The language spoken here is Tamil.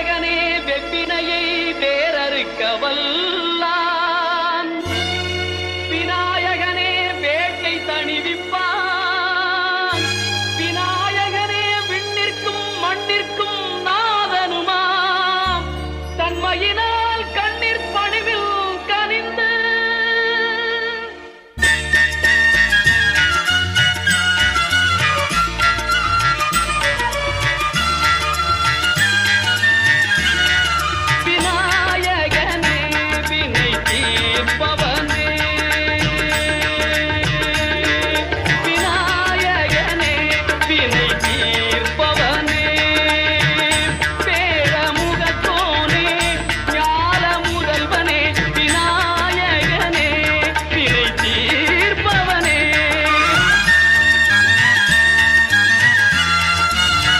விண்ணகனே வெப்பினையை வேறறுக்க வல்லான் விநாயகனே வேட்டை தணிவிப்பான். விநாயகனே விண்ணிற்கும் மண்ணிற்கும் நாதனுமாம். தன்மையினால் 金